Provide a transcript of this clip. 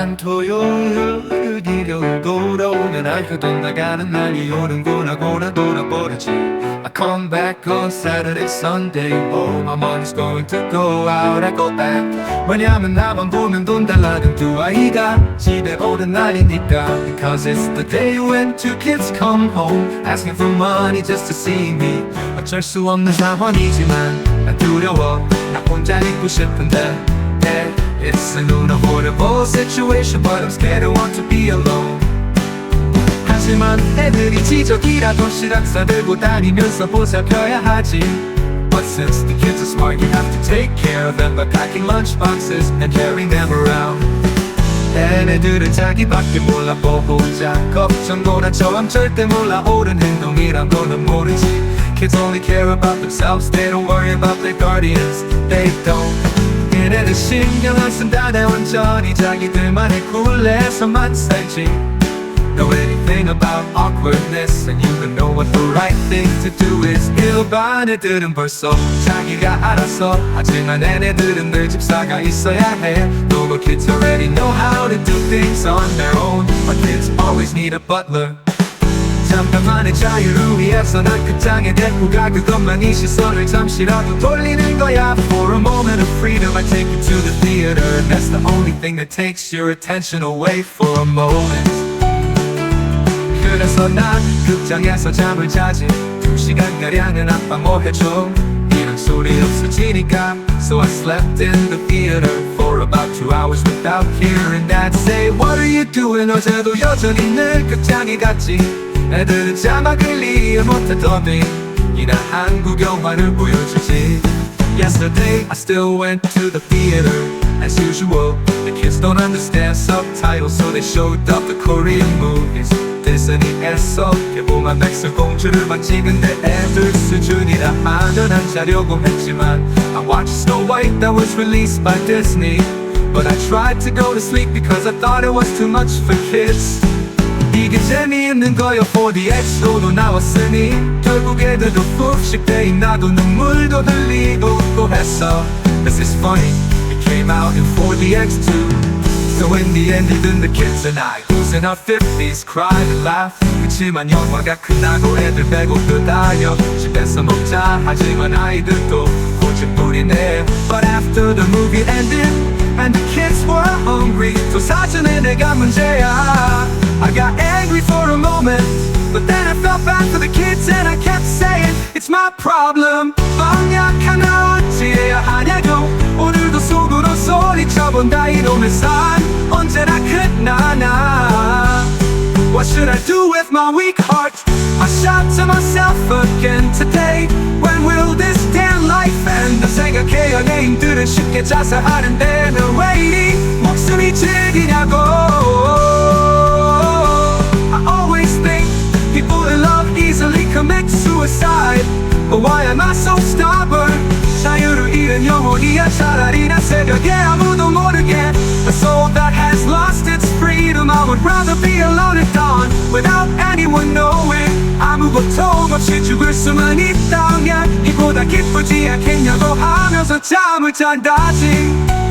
난 토요일 일요일 돌아오면 알고도 나가는 날이 오는구나 고나 돌아버리지 I come back on Saturday, Sunday Oh, my money's going to go out, I go back 왜냐면 나만 보면 돈 달라는 두 아이가 집에 오는 날이니까 Because it's the day when two kids come home Asking for money just to see me 어쩔 수 없는 상황이지만 난 두려워 나 혼자 있고 싶은데 yeah, It's an unavoidable situation But I'm scared I want to be alone 하지만 애들이 지적이라도 시락사 들고 다니면서 보살펴야 하지 But since the kids are smart you have to take care of them By packing lunch boxes and carrying them around 얘네들은 자기밖에 몰라 보호자 걱정도 나처럼 절대 몰라 옳은 행동이란 거는 모르지 Kids only care about themselves They don't worry about their guardians They don't 얘네들 신경 안 쓴다 내 완전히 자기들만의 굴레에서만 살지 Know anything about awkwardness And you can know what the right thing to do is 일반 애들은 벌써 자기가 알아서 하지만 얘네들은 늘 집사가 있어야 해 Local kids already know how to do things on their own But kids always need a butler 잠깐만의 자유를 위해서 난 극장에 데리고 가 그것만이 시선을 잠시라도 돌리는 거야 For a moment of freedom I take you to the theater And that's the only thing that takes your attention away for a moment 그래서 난 극장에서 잠을 자지 두 시간가량은 아빠 뭐 해줘 이런 소리 없어지니까 So I slept in the theater for about two hours without hearing dad say What are you doing 어제도 여전히 늘 극장에 갔지 애들은 자막을 이해 못하더니 이나 한국 영화를 보여주지 Yesterday I still went to the theater as usual The kids don't understand subtitles so they showed up the Korean movies 디즈니에서 개봉한 백설공주를만 찍은데 애들 수준이라 하면 안 자려고 했지만 I watched Snow White that was released by Disney But I tried to go to sleep because I thought it was too much for kids 이게 재미있는 거여 4DX로도 나왔으니 결국 애들도 푹씩 돼 나도 눈물도 흘리고 웃고 했어 This is funny, it came out in 4DX too So in the end even the kids and I Who's in our 50s cried and laughed 그치만 영화가 끝나고 애들 배고프 다녀 집에서 먹자 하지만 아이들도 고집부리네 But after the movie ended And the kids were hungry 또 사전에 내가 문제야 I got kids And I kept saying It's my problem 방약 하나 어찌해야 하냐고 오늘도 속으로 소리쳐본다 이놈의 삶 언제나 끝나나 What should I do with my weak heart? I shout to myself again today When will this damn life end? 나 생각해야 내 힘들은 쉽게 자살하는데 왜 이리 목숨이 질기냐고 잃은 영혼이야 차라리 난 새벽에 아무도 모르게 A soul that has lost its freedom I would rather be alone at dawn Without anyone knowing 아무 고통 없이 죽을 수만 있다면 이보다 기쁘지 않겠냐고 하면서 잠을 잔다지